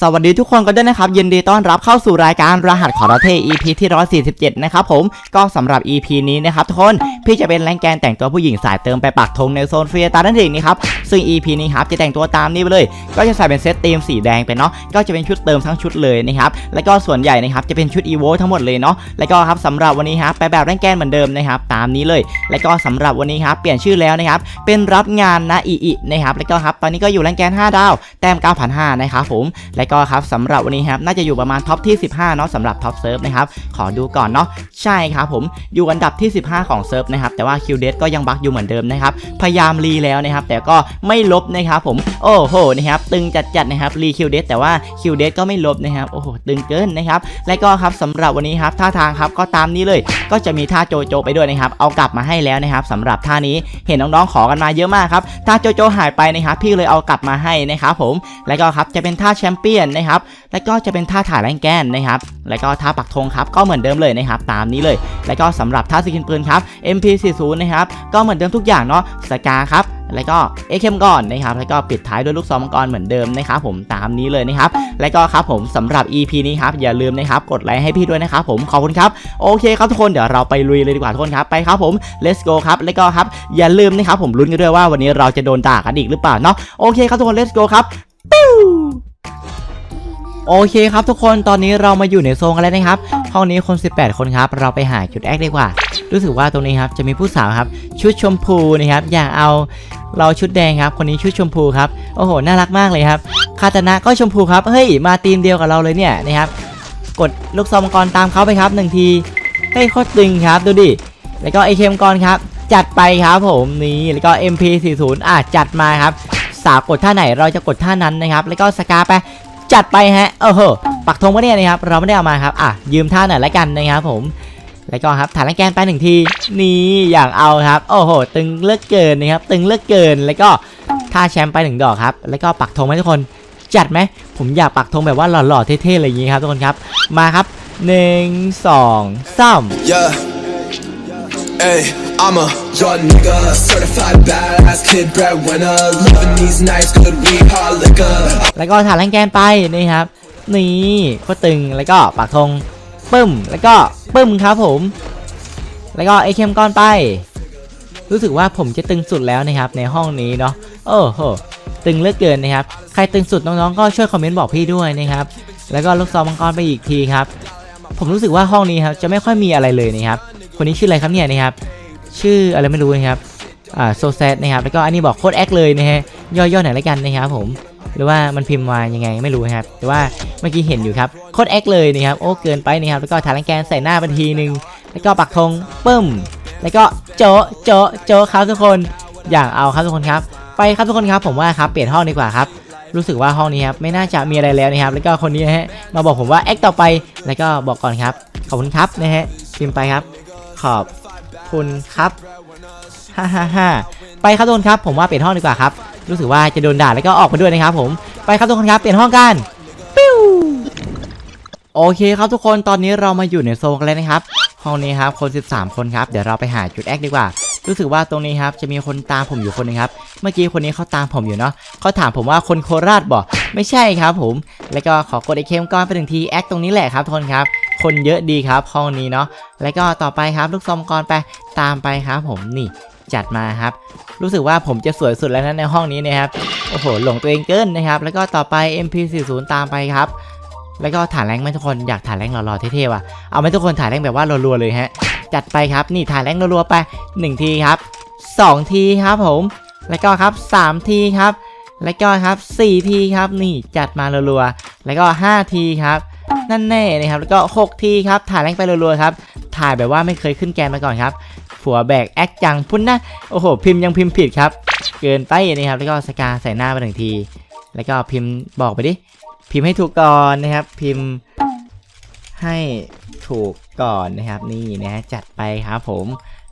สวัสดีทุกคนกันด้วยนะครับยินดีต้อนรับเข้าสู่รายการรหัสขอรเท EP ที่ 147 นะครับผมก็สำหรับ EP นี้นะครับทุกคนพี่จะเป็นแรงแกนแต่งตัวผู้หญิงสายเติมไปปักธงในโซนฟรีตานั่นเองนะครับซึ่ง EP นี้ครับจะแต่งตัวตามนี้ไปเลย ก็จะใส่เป็นเซตธีมสีแดงไปเนาะก็จะเป็นชุดเติมทั้งชุดเลยนะครับแล้วก็ส่วนใหญ่นะครับจะเป็นชุดอีโวทั้งหมดเลยเนาะแล้วก็ครับสำหรับวันนี้ครับไปแบบแรงแกนเหมือนเดิมนะครับตามนี้เลย แล้วก็สำหรับวันนี้ครับเปลี่ยนชื่อแล้วนะครับเป็นรับงานนะอีอีนะครับแล้วก็ครับตอนนี้ก็อยู่แรงแกน 5 ดาวแต้ม9,500นะครับผมและก็ครับสำหรับวันนี้ครับน่าจะอยู่ประมาณท็อปที่ 15เนาะสำหรับท็อปเซิร์ฟนะครับขอดูก่อนเนาะใช่ครับผมอยู่อันดับที่ 15 ของเซิร์ฟนะครับแต่ว่าคิวเดก็ยังบักอยู่เหมือนเดิมนะครับพยายามรีแล้วนะครับแต่ก็ไม่ลบนะครับผมโอ้โหนะครับตึงจัดๆนะครับรีคิวเดแต่ว่าคิวเดก็ไม่ลบนะครับโอ้โหตึงเกินนะครับและก็ครับสำหรับวันนี้ครับท่าทางครับก็ตามนี้เลย ก็จะมีท่าโจโจไปด้วยนะครับเอากลับมาให้แล้วนะครับสำหรับท่านี้เห็นน้องๆขอกันมาเยอะมากครับท่าโจโจหายไปนะครับพี่เลยเอากลับมาให้นะครับผมแล้วก็ครับจะเป็นท่าแชมเปี้ยนนะครับ แล้วก็จะเป็นท่าถ่ายแรงแกนนะครับ แล้วก็ท่าปักธงครับก็เหมือนเดิมเลยนะครับ ตามนี้เลย แล้วก็สำหรับท่าสกินปืนครับ MP40 นะครับก็เหมือนเดิมทุกอย่างเนาะสกาครับแล้วก็เอเคมก่อนนะครับแล้วก็ปิดท้ายด้วยลูกซองมังกรเหมือนเดิมนะครับผมตามนี้เลยนะครับแล้วก็ครับผมสำหรับ EP นี้ครับอย่าลืมนะครับกดไลค์ให้พี่ด้วยนะครับผมขอบคุณครับโอเคครับทุกคนเดี๋ยวเราไปลุยเลยดีกว่าทุกคนครับไปครับผม let's go ครับแล้วก็ครับอย่าลืมนะครับผมลุ้นกันด้วยว่าวันนี้เราจะโดนด่ากันอีกหรือเปล่าเนาะโอเคครับทุกคน let's go ครับปิ้ว โอเคครับทุกคนตอนนี้เรามาอยู่ในโซนกันแล้วนะครับ ห้องนี้คน 18 คนครับ เราไปหาจุดแอคดีกว่า รู้สึกว่าตรงนี้ครับจะมีผู้สาวครับ ชุดชมพูนะครับ อยากเอาเราชุดแดงครับ คนนี้ชุดชมพูครับ โอ้โห น่ารักมากเลยครับ คาตานะก็ชมพูครับ เฮ้ย มาทีมเดียวกับเราเลยเนี่ยนะครับ กดลูกซองมังกรตามเขาไปครับหนึ่งทีเฮ้ยโคตรตึงครับ ดูดิ แล้วก็ไอเคมกรครับ จัดไปครับผมนี่ แล้วก็ MP40 อะจัดมาครับ สาวกดท่าไหนเราจะกดท่านั้นนะครับ แล้วก็สกาไปจัดไปฮะเออเหปักธงวะเนี่ยนะครับเราไม่ได้เอามาครับอะยืมท่าหน่อยละกันนะครับผมแล้วก็ครับฐานแรงแกนไปหนึ่งทีนี่อย่างเอาครับ โอ้โห ตึงเลือกเกินนะครับ ตึงเลือกเกินแล้วก็ท่าแชมป์ไปหนึ่งดอกครับ แล้วก็ปักธงไหมทุกคน จัดไหมผมอยากปักธงแบบว่าหล่อๆเท่ๆอะไรอย่างงี้ครับทุกคนครับ มาครับหนึ่งสองสาม Ay, I'm a young nigga, certified badass kid, breadwinner. Living these nights, good weed, hard liquor. แล้วก็ฐานแรงแกนไปนี่ครับ นี่ก็ตึงแล้วก็ปักธงปึ้มแล้วก็ปึ้มครับผม แล้วก็ไอเคมก้อนไป รู้สึกว่าผมจะตึงสุดแล้วนะครับ ในห้องนี้เนาะโอ้โหตึงเลือกเกินนะครับ ใครตึงสุดน้องๆก็ช่วยคอมเมนต์บอกพี่ด้วยนะครับ แล้วก็ลูกซองมังกรไปอีกทีครับ ผมรู้สึกว่าห้องนี้ครับจะไม่ค่อยมีอะไรเลยนะครับ คนนี้ชื่ออะไรครับเนี่ยนะครับชื่ออะไรไม่รู้นะครับอ่าโซแซดนะครับแล้วก็อันนี้บอกโคตรแอคเลยนะฮะย่อๆหน่อยละกันนะครับผมหรือว่ามันพิมพ์มายังไงไม่รู้นะครับแต่ว่าเมื่อกี้เห็นอยู่ครับโคตรแอคเลยนะครับโอ้เกินไปนะครับแล้วก็ฐานแรงแกนใส่หน้าบันทีหนึ่งแล้วก็ปักธงปึ้ม แล้วก็โจะโจะโจะครับทุกคนอย่างเอาครับทุกคนครับ ไปครับทุกคนครับผมว่าครับเปลี่ยนห้องดีกว่าครับรู้สึกว่าห้องนี้ครับไม่น่าจะมีอะไรแล้วนะครับ แล้วก็คนนี้นะฮะมาบอกผมว่าแอคต่อไปแล้วก็บอกก่อนครับขอบคุณครับนะฮะพิมพ์ไปครับ อบคุณครับฮ่าฮ่าฮ่าไปครับทุกคนครับ ผมว่าเปลี่ยนห้องดีกว่าครับ รู้สึกว่าจะโดนด่าแล้วก็ออกมาด้วยนะครับ ผมไปครับทุกคนครับเปลี่ยนห้องกันปิ้วโอเคครับทุกคนตอนนี้เรามาอยู่ในโซนกันแล้วนะครับ ห้องนี้ครับคน 13 คนครับเดี๋ยวเราไปหาจุดแอคดีกว่า รู้สึกว่าตรงนี้ครับจะมีคนตามผมอยู่คนหนึงครับเมื่อกี้คนนี้เขาตามผมอยู่เนาะเขาถามผมว่าคนโคราชบอกไม่ใช่ครับผม แล้วก็ขอกดไอเคมก้อนไปถึงทีแอคตรงนี้แหละครับทุกคนครับคนเยอะดีครับห้องนี้เนาะแล้วก็ต่อไปครับลูกซองกรไปตามไปครับผมนี่จัดมาครับ รู้สึกว่าผมจะสวยสุดแล้วนะในห้องนี้นะครับ โอ้โห หลงตัวเองเกินนะครับ แล้วก็ต่อไป MP40 ตามไปครับ แล้วก็ถ่ายแรงไหมทุกคนอยากถ่ายแรงหล่อๆเท่ๆว่ะเอาไหมทุกคนถ่ายแรงแบบว่ารัวๆเลยฮะ จัดไปครับนี่ถ่ายแรงรัวๆไป1ทีครับ2ทีครับผม แล้วก็ครับ3ทีครับ แล้วก็ครับ4ทีครับนี่จัดมารัวๆแล้วก็5ทีครับนั่นแน่นะครับแล้วก็6ทีครับถ่ายแรงไปรัวๆครับถ่ายแบบว่าไม่เคยขึ้นแกนมาก่อนครับผัวแบกแอคจังพุ่นนะโอ้โหพิมพ์ยังพิมพ์ผิดครับ เกินไปนะครับแล้วก็สกาใส่หน้าไปหนึ่งที แล้วก็พิมพ์บอกไปดิ พิมพ์ให้ถูกก่อนนะครับ พิมพ์ให้ถูกก่อนนะครับ นี่นะจัดไปครับผม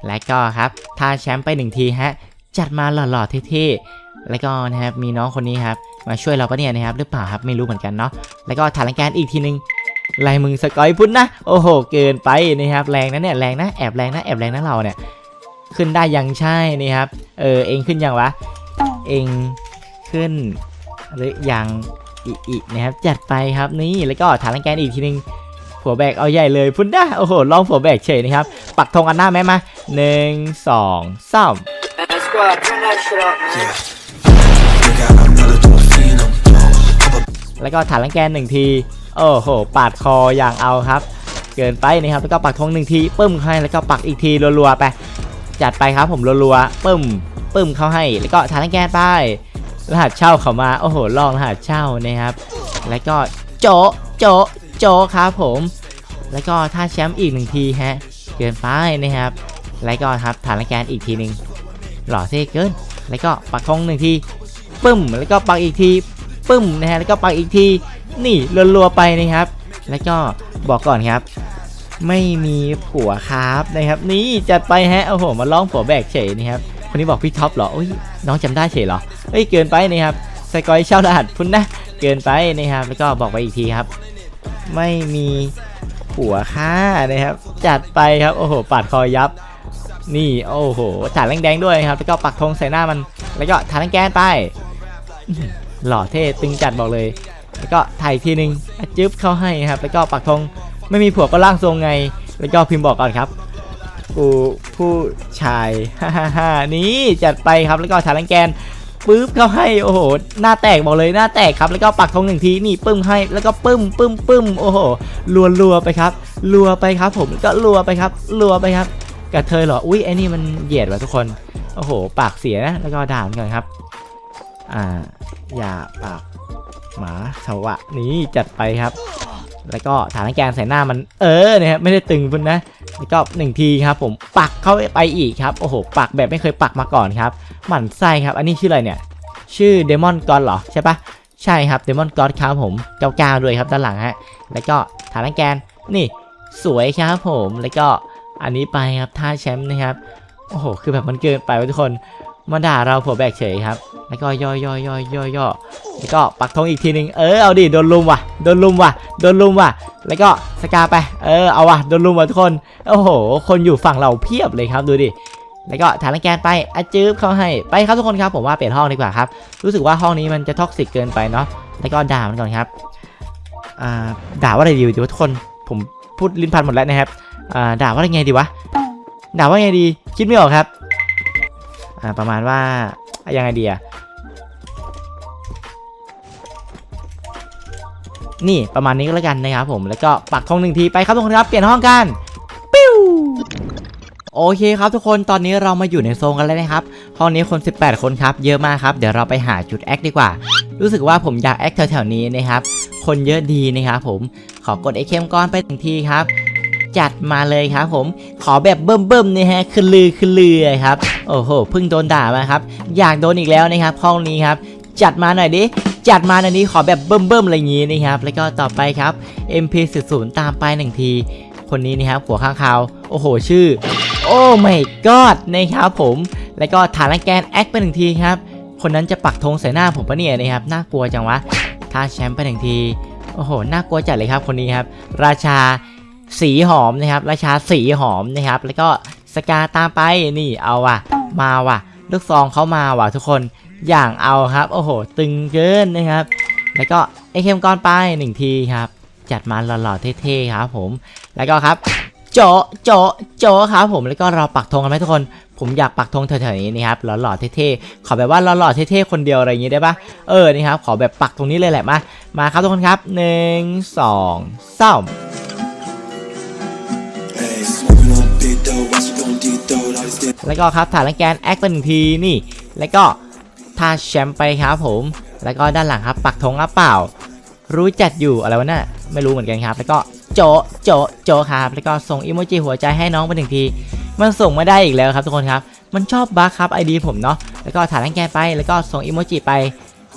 และก็ครับถ้าแชมป์ไปหนึ่งทีฮะจัดมาหล่อๆเท่ๆแล้วก็นะครับมีน้องคนนี้ครับมาช่วยเราปะเนี่ยนะครับหรือเปล่าครับไม่รู้เหมือนกันเนาะแล้วก็ถ่ายรายการอีกทีนึงลายมึงสกอยพุ่นนะโอ้โหเกินไปนะครับแรงนะเนี่ยแรงนะแอบแรงนะแอบแรงนะเราเนี่ยขึ้นได้ยังใช่นี่ครับเออเองขึ้นยังวะเองขึ้นหรือยัง อีอีนะครับจัดไปครับนี่แล้วก็ฐานแกนอีกทีนึงผัวแบกเอาใหญ่เลยพุ่นด้าโอ้โหลองผัวแบกเฉยนะครับ ปักธงอันหน้าแม่มาหนึ่งสองสามแล้วก็ฐานลังแกนหนึ่งทีโอ้โห ปาดคออย่างเอาครับ เกินไปนะครับแล้วก็ปักธงหนึ่งทีปึ้มให้แล้วก็ปักอีกทีรัวๆไปจัดไปครับผมรัวๆปึ้มปึ้มเข้าให้ แล้วก็ฐานลังแกนไป รหัสเช่าเข้ามา โอ้โห ลองรหัสเช่านะครับ แล้วก็โจโจโจครับผม แล้วก็ท่าแชมป์อีกหนึ่งทีฮะ เกินไปนะครับ แล้วก็ครับฐานแกนอีกทีหนึ่งหล่อเท่เกิน แล้วก็ปักธงหนึ่งทีปึ้ม แล้วก็ปักอีกทีปึ้มนะฮะ แล้วก็ปักอีกที นี่รัวๆไปนะครับ แล้วก็บอกก่อนครับ ไม่มีผัวครับนะครับ นี่จัดไปฮะ โอ้โห มาร้องผัวแบกเฉยนะครับ คนนี้บอกพี่ท็อปเหรออุ้ยน้องจำได้เฉยเหรอเอ้ยเกินไปนะครับสกอยเช่ารหัสพุ่นนะเกินไปนะครับแล้วก็บอกไปอีกทีครับ ไม่มีผัวค่านะครับ จัดไปครับโอ้โหปาดคอยับ นี่โอ้โหฐานแดงด้วยครับ แล้วก็ปักธงใส่หน้ามัน แล้วก็ฐานแกนไป หล่อเท่ตึงจัดบอกเลย แล้วก็ถ่ายทีนึงจึ๊บเข้าให้ครับ แล้วก็ปักธงไม่มีผัวก็ร่างทรงไง แล้วก็พิมพ์บอกก่อนครับ กูผู้ชายฮ่าฮ่าฮ่านี่จัดไปครับแล้วก็ฐานแกนปึ๊บเข้าให้โอ้โหหน้าแตกบอกเลยหน้าแตกครับแล้วก็ปักธงหนึ่งทีนี่ปึ้มให้แล้วก็ปึ้มปึ้มปึ้มโอ้โหรัวรัวไปครับรัวไปครับ ผมก็รัวไปครับรัวไปครับกระเทยเหรออุ้ยไอ้นี่มันเหยียดว่ะทุกคนโอ้โห ปากเสียนะแล้วก็ด่ามันก่อนครับ อ่าอย่าปากหมาสวะนี่จัดไปครับ แล้วก็ฐานแกนใส่หน้ามันเออเนี่ยไม่ได้ตึงพุ่นนะแล้วก็หนึ่งทีครับผมปักเข้าไปอีกครับโอ้โหปักแบบไม่เคยปักมาก่อนครับหมั่นไส้ครับ อันนี้ชื่ออะไรเนี่ย ชื่อเดมอนกอนเหรอใช่ปะใช่ครับเดมอนกอนครับผมเก้าๆด้วยครับด้านหลังฮะแล้วก็ฐานแกนนี่สวยครับผมแล้วก็อันนี้ไปครับท่าแชมป์นะครับโอ้โหคือแบบมันเกินไปวะทุกคน มาด่าเราผัวแบกเฉยครับ แล้วก็ย่อย่อย่อย่อย่อแล้วก็ปักธงอีกทีหนึ่งเออเอาดิโดนลุมว่ะโดนลุมว่ะโดนลุมว่ะ แล้วก็สกาไป เออเอาว่ะโดนลุมว่ะทุกคนโอ้โห คนอยู่ฝั่งเราเพียบเลยครับดูดิแล้วก็ฐานแกนไปอาจืบเข้าให้ไปครับทุกคนครับผมว่าเปลี่ยนห้องดีกว่าครับ รู้สึกว่าห้องนี้มันจะท็อกซิกเกินไปเนาะแล้วก็ด่ามันก่อนครับอ่าด่าว่าอะไรดีดีวะทุกคนผมพูดลิ้นพันหมดแล้วนะครับอ่าด่าว่าอะไรไงดีวะด่าว่าไงดีคิดไม่ออกครับ อ่าประมาณว่ายังไงดีอะนี่ประมาณนี้ก็แล้วกันนะครับผมแล้วก็ปักธงหนึ่งทีไปครับทุกคนครับเปลี่ยนห้องกันปิ้วโอเคครับทุกคนตอนนี้เรามาอยู่ในโซนกันแล้วนะครับห้องนี้คน 18 คนครับเยอะมากครับเดี๋ยวเราไปหาจุดแอคดีกว่า รู้สึกว่าผมอยากแอคแถวๆนี้นะครับคนเยอะดีนะครับผมขอกดไอเคมก้อนไปหนึ่งทีครับ จัดมาเลยครับผมขอแบบเบิ่มๆนี่ฮะคือลือคือลือยครับโอ้โหเพิ่งโดนด่ามาครับ อยากโดนอีกแล้วนะครับห้องนี้ครับจัดมาหน่อยดิจัดมาหน่อยนี้ขอแบบเบิ่มๆอะไรอย่างนี้นะครับ แล้วก็ต่อไปครับ MP00 ตามไปหนึ่งที คนนี้นะครับหัวข้างคาวโอ้โห ชื่อ โอ้ my god นะครับผม แล้วก็ฐานแกนแอคไปหนึ่งทีครับ คนนั้นจะปักธงใส่หน้าผมปะเนี่ยนะครับ น่ากลัวจังวะท่าแชมป์ไปหนึ่งที โอ้โห น่ากลัวจัดเลยครับคนนี้ครับ ราชา สีหอมนะครับ ราชาสีหอมนะครับ แล้วก็สกาตามไปนี่เอาว่ะ มาว่ะ ลูกซองเขามาว่ะทุกคนอย่างเอาครับ โอ้โห ตึงเกินนะครับ แล้วก็ไอเคมก้อนไปหนึ่งทีครับ จัดมาหล่อๆเท่ๆครับผม แล้วก็ครับโจโจโจครับผมแล้วก็เราปักธงกันไหมทุกคน ผมอยากปักธงแถวๆนี้นะครับหล่อๆเท่ๆขอแบบว่าหล่อๆเท่ๆคนเดียวอะไรอย่างงี้ได้ปะเออนี่ครับขอแบบปักตรงนี้เลยแหละมามาครับทุกคนครับหนึ่งสองสาม แล้วก็ครับฐานแกนแอคไปหนึ่งทีนี่ แล้วก็ท่าแชมป์ไปครับผม แล้วก็ด้านหลังครับ ปักธงอัปเปล่า รู้จัดอยู่อะไรวะน่ะไม่รู้เหมือนกันครับ แล้วก็โจโจโจครับ แล้วก็ส่งอิโมจิหัวใจให้น้องไปหนึ่งที มันส่งไม่ได้อีกแล้วครับทุกคนครับ มันชอบบั๊กครับไอดีผมเนาะ แล้วก็ฐานแกนไป แล้วก็ส่งอิโมจิไป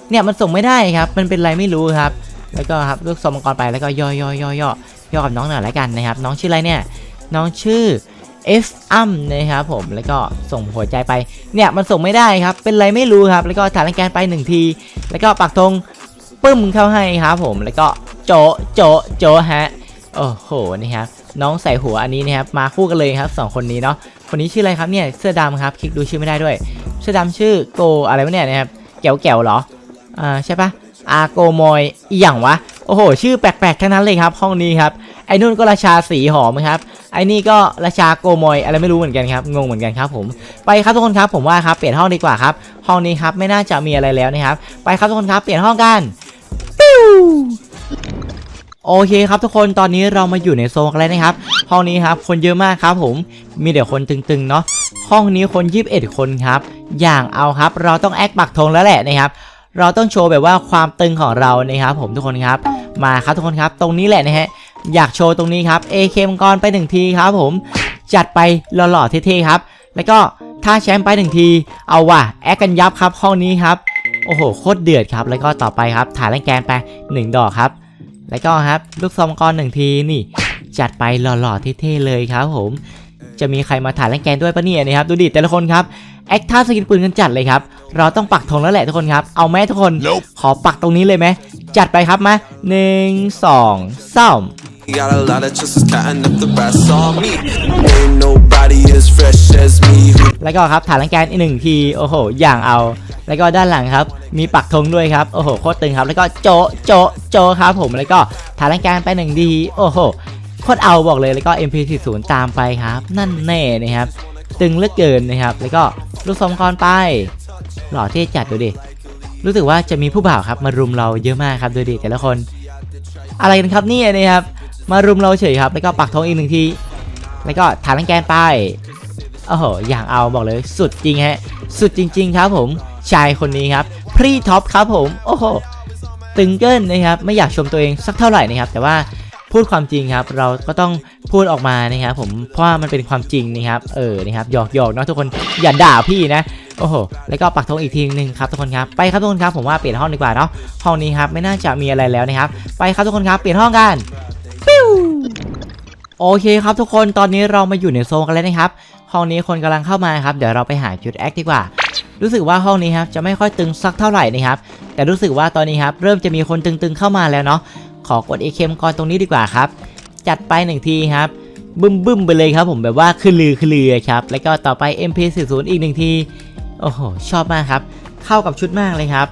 เนี่ยมันส่งไม่ได้ครับ มันเป็นไรไม่รู้ครับ แล้วก็ครับลูกซองมังกรไป แล้วก็ย่อย่อย่อย่อย่อกับน้องหน่อยละกันนะครับ น้องชื่ออะไรเนี่ย น้องชื่อ F อัมนะครับผมแล้วก็ส่งหัวใจไปเนี่ยมันส่งไม่ได้ครับเป็นไรไม่รู้ครับ แล้วก็ฐานแกนไปหนึ่งที แล้วก็ปักธงปึ้มเข้าให้ครับผมแล้วก็โจโจโจฮะโอ้โหนี่ครับน้องใส่หัวอันนี้นะครับมาคู่กันเลยครับสองคนนี้เนาะคนนี้ชื่ออะไรครับเนี่ยเสื้อดำครับคลิกดูชื่อไม่ได้ด้วยเสื้อดำชื่อโกอะไรวะเนี่ยนะครับแก้วแก้วเหรออ่าใช่ปะอาโกมอยอย่างวะโอ้โห ชื่อแปลกๆทั้งนั้นเลยครับ ห้องนี้ครับ ไอ้นู่นก็ราชาสีหอมครับไอ้นี่ก็ราชาโกมอยอะไรไม่รู้เหมือนกันครับงงเหมือนกันครับผมไปครับทุกคนครับผมว่าครับเปลี่ยนห้องดีกว่าครับห้องนี้ครับไม่น่าจะมีอะไรแล้วนะครับไปครับทุกคนครับเปลี่ยนห้องกันปิ้วโอเคครับทุกคนตอนนี้เรามาอยู่ในโซนแล้วนะครับ ห้องนี้ครับคนเยอะมากครับผมมีแต่คนตึงๆเนาะห้องนี้คน21คนครับ อย่างเอาครับ เราต้องแอคปักธงแล้วแหละนะครับ เราต้องโชว์แบบว่าความตึงของเรานะครับผมทุกคนครับ มาครับทุกคนครับ ตรงนี้แหละนะฮะ อยากโชว์ตรงนี้ครับ AK มังกรไปหนึ่งทีครับผม จัดไปหล่อๆเท่ๆครับ แล้วก็ถ้าแชมป์ไปหนึ่งที เอาว่ะแอคกันยับครับห้องนี้ครับโอ้โหโคตรเดือดครับ แล้วก็ต่อไปครับถ่ายแรงแกนไปหนึ่งดอกครับ แล้วก็ครับลูกซองมังกรหนึ่งทีนี่ จัดไปหล่อๆเท่ๆเลยครับผม จะมีใครมาถ่ายแรงแกนด้วยปะเนี่ยนะครับดูดิแต่ละคนครับแอคท่าสกินปืนกันจัดเลยครับ เราต้องปักธงแล้วแหละทุกคนครับ เอาไหมทุกคน ขอปักตรงนี้เลยไหม จัดไปครับมาหนึ่งสองสาม Got a lot of choices counting up the rest on me. Ain't nobody as fresh as me. แล้วก็ครับถ่ายแรงแกนอีกหนึ่งทีโอ้โห อย่างเอา แล้วก็ด้านหลังครับ มีปักธงด้วยครับโอ้โหโคตรตึงครับ แล้วก็โจะโจะโจะครับผมแล้วก็ถ่ายแรงแกนไปหนึ่งทีโอ้โหโคตรเอาบอกเลยแล้วก็ MP40 ตามไปครับ นั่นแน่นะครับ ตึงเหลือเกินนะครับ แล้วก็ลูกสมกรไป หล่อเท่จัดดูดิรู้สึกว่าจะมีผู้บ่าวครับมารุมเราเยอะมากครับดูดิแต่ละคน อะไรกันครับเนี่ยนะครับ มารุมเราเฉยครับ แล้วก็ปักธงอีกหนึ่งที แล้วก็ฐานแรงแกนไป โอ้โห อย่างเอาบอกเลยสุดจริงฮะ สุดจริง ๆ ครับผม ชายคนนี้ครับ พรีท็อปครับผม โอ้โห ตึงเกินนะครับ ไม่อยากชมตัวเองสักเท่าไหร่นะครับ แต่ว่าพูดความจริงครับ เราก็ต้องพูดออกมานะครับผม เพราะว่ามันเป็นความจริงนะครับ เออ นะครับหยอกหยอกๆเนาะทุกคน อย่าด่าพี่นะโอ้โห แล้วก็ปักธงอีกทีหนึ่งครับทุกคนครับ ไปครับทุกคนครับ ผมว่าเปลี่ยนห้องดีกว่าเนาะ ห้องนี้ครับไม่น่าจะมีอะไรแล้วนะครับ ไปครับทุกคนครับ เปลี่ยนห้องกัน โอเคครับทุกคนตอนนี้เรามาอยู่ในโซนกันแล้วนะครับ ห้องนี้คนกำลังเข้ามาครับ เดี๋ยวเราไปหาจุดแอคดีกว่า รู้สึกว่าห้องนี้ครับจะไม่ค่อยตึงสักเท่าไหร่นะครับ แต่รู้สึกว่าตอนนี้ครับเริ่มจะมีคนตึงๆเข้ามาแล้วเนาะ ขอกด AK มกรตรงนี้ดีกว่าครับ จัดไปหนึ่งทีครับ บึ้มบึ้มไปเลยครับผมแบบว่าคือลือคือลือครับ แล้วก็ต่อไป MP40 อีกหนึ่งที โอ้โหชอบมากครับ เข้ากับชุดมากเลยครับ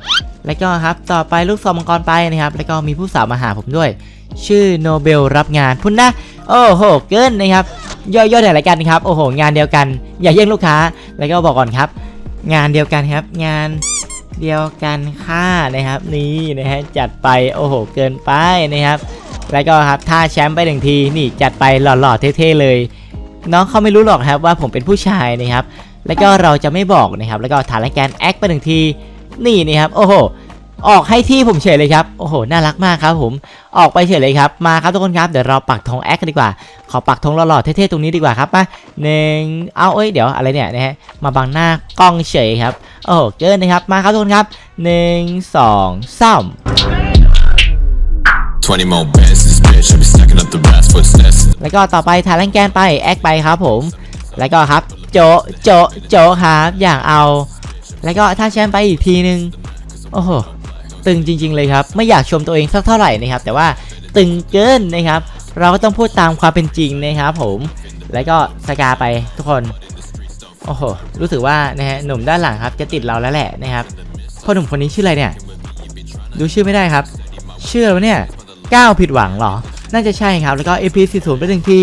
แล้วก็ครับต่อไปลูกซองมังกรไปนะครับ แล้วก็มีผู้สาวมาหาผมด้วย ชื่อโนเบลรับงานพุ่นนะ โอ้โหเกินนะครับย่อยๆหน่ละกันครับโอ้โหงานเดียวกัน อย่าแย่งลูกค้าแล้วก็บอกก่อนครับ งานเดียวกันครับ งานเดียวกันค่านะครับ นี่นะฮะจัดไปโอ้โหเกินไปนะครับ แล้วก็ครับถ้าแชมป์ไปหนึ่งทีนี่จัดไปหล่อๆเท่ๆเลยน้องเขาไม่รู้หรอกครับว่าผมเป็นผู้ชายนะครับ แล้วก็เราจะไม่บอกนะครับ แล้วก็ฐานรายการแอคไปหนึ่งทีนี่นะครับโอ้โห ออกให้ที่ผมเฉยเลยครับ โอ้โห น่ารักมากครับผม ออกไปเฉยเลยครับ มาครับทุกคนครับ เดี๋ยวเราปักธงแอคกันดีกว่า ขอปักธงหล่อๆเท่ๆตรงนี้ดีกว่าครับมาหนึ่งเอาเอ้ย เดี๋ยวอะไรเนี่ยนะฮะ มาบังหน้ากล้องเฉยครับ โอ้โห เกินนะครับ มาครับทุกคนครับหนึ่งสองสาม 20 more bands, this bitch. I be stacking up the rest. Footsteps แล้วก็ต่อไปถ่ายแรงแกนไป แอคไปครับผม แล้วก็ครับ โจโจโจครับ อย่างเอา แล้วก็ถ้าแชมป์ไปอีกทีนึง โอ้โห ตึงจริง ๆ เลยครับ ไม่อยากชมตัวเองสักเท่าไหร่นะครับ แต่ว่าตึงเกินนะครับ เราก็ต้องพูดตามความเป็นจริงนะครับ ผม แล้วก็สกาไปทุกคน โอ้โห รู้สึกว่านะฮะหนุ่มด้านหลังครับจะติดเราแล้วแหละนะครับพ่อหนุ่มคนนี้ชื่ออะไรเนี่ย ดูชื่อไม่ได้ครับ ชื่ออะไรวเนี่ยก้าวผิดหวังเหรอ น่าจะใช่ครับ แล้วก็ AP40 ไปหนึ่งที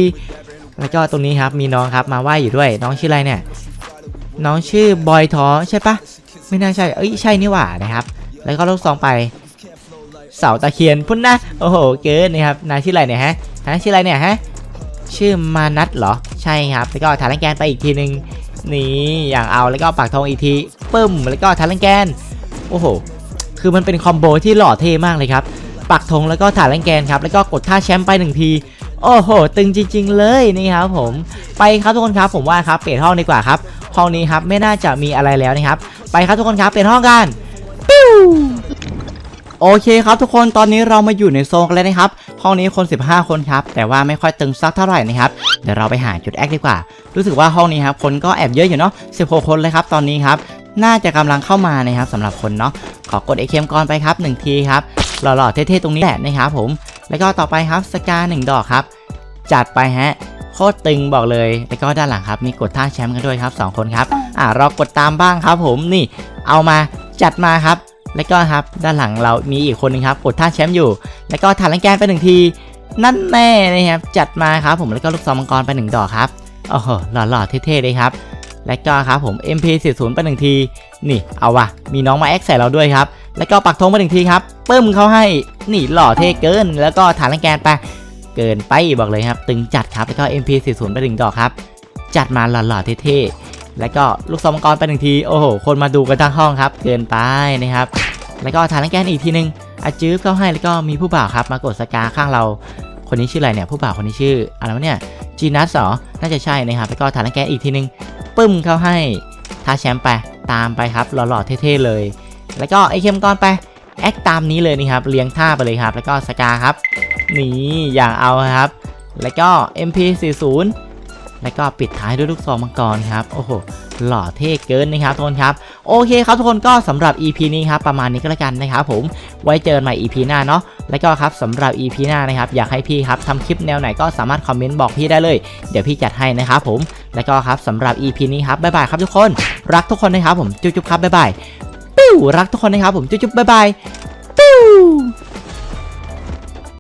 แล้วก็ตรงนี้ครับมีน้องครับมาไหว้อยู่ด้วย น้องชื่ออะไรเนี่ย น้องชื่อบอยทอใช่ปะไม่น่าใช่ เอ้ยใช่นี่หว่านะครับ แล้วก็ลูกซองไป เสาตะเคียนพุ่นนะโอ้โหเกินนะครับนายชื่ออะไรเนี่ยฮะฮะชื่ออะไรเนี่ยฮะชื่อมานัทเหรอใช่ครับแล้วก็ฐานแรงแกนไปอีกทีหนึ่งนี่อย่างเอาแล้วก็ปากทองอีกทีปึ้มแล้วก็ฐานแรงแกนโอ้โหคือมันเป็นคอมโบที่หล่อเท่มากเลยครับปักธงแล้วก็ฐานแรงแกนครับแล้วก็กดท่าแชมป์ไปหนึ่งทีโอ้โห ตึงจริง ๆ เลยนี่ครับผมไปครับทุกคนครับผมว่าครับเปลี่ยนห้องดีกว่าครับห้องนี้ครับไม่น่าจะมีอะไรแล้วนะครับ ไปครับทุกคนครับเปลี่ยนห้องกัน โอเคครับทุกคนตอนนี้เรามาอยู่ในโซนกันแล้วนะครับ ห้องนี้คน 15 คนครับ แต่ว่าไม่ค่อยตึงสักเท่าไหร่นะครับ เดี๋ยวเราไปหาจุดแอคดีกว่า รู้สึกว่าห้องนี้ครับคนก็แอบเยอะอยู่เนาะ 16 คนเลยครับตอนนี้ครับ น่าจะกำลังเข้ามานะครับสำหรับคนเนาะ ขอกดไอเคมก่อนไปครับ1ทีครับ หล่อๆเท่ๆตรงนี้แหละนะครับผม แล้วก็ต่อไปครับสกา1ดอกครับ จัดไปฮะโคตรตึงบอกเลย แล้วก็ด้านหลังครับมีกดท่าแชมป์กันด้วยครับ 2 คนครับ อ่าเรากดตามบ้างครับผมนี่เอามาจัดมาครับ แล้วก็ครับด้านหลังเรามีอีกคนนึงครับกดท่าแชมป์อยู่ แล้วก็ถ่านลังแกนไปหนึ่งที นั่นแน่นะครับจัดมาครับผมแล้วก็ลูกซองมังกรไปหนึ่งดอกครับโอ้โหหล่อๆเท่ๆเลยครับ แล้วก็ครับผม MP40 ไปหนึ่งทีนี่เอาวะมีน้องมาแอคใส่เราด้วยครับ แล้วก็ปักธงไปหนึ่งทีครับปึ้มเขาให้นี่หล่อเท่เกิน แล้วก็ฐานลังแกนไปเกินไปบอกเลยครับ ตึงจัดครับแล้วก็ MP40 ไปหนึ่งดอกครับ จัดมาหล่อๆเท่ๆ แล้วก็ลูกซองมังกรไปหนึ่งที โอ้โห คนมาดูกันทั้งห้องครับ เกินไปนะครับ แล้วก็ฐานลังแกนอีกทีนึงอาจื้อเข้าให้แล้วก็มีผู้บ่าวครับ มากดสกาข้างเรา คนนี้ชื่ออะไรเนี่ย ผู้บ่าวคนนี้ชื่ออะไรวะเนี่ยจีนัสเหรอน่าจะใช่นะครับ แล้วก็ฐานลังแกนอีกทีนึงปึ้มเข้าให้ท้าแชมป์ไป ตามไปครับ หล่อๆเท่ๆเลย แล้วก็ไอเข้มก้อนไป แอคตามนี้เลยนี่ครับ เลี้ยงท่าไปเลยครับ แล้วก็สกาครับ นี่อย่างเอาครับ แล้วก็ MP40 แล้วก็ปิดท้ายด้วยลูกซองมังกรครับ โอ้โห หล่อเท่เกินนะครับทุกคนครับ โอเคครับทุกคนก็สำหรับ EP นี้ครับประมาณนี้ก็แล้วกันนะครับผม ไว้เจอกันใหม่ EP หน้าเนาะ แล้วก็ครับสำหรับ EP หน้านะครับอยากให้พี่ครับทำคลิปแนวไหนก็สามารถคอมเมนต์บอกพี่ได้เลย เดี๋ยวพี่จัดให้นะครับผม แล้วก็ครับสำหรับ EP นี้ครับบ๊ายบายครับทุกคน รักทุกคนนะครับผม จุ๊บๆครับบ๊ายบาย ปิ้วรักทุกคนนะครับผม จุ๊บๆบ๊ายบายปิ้ว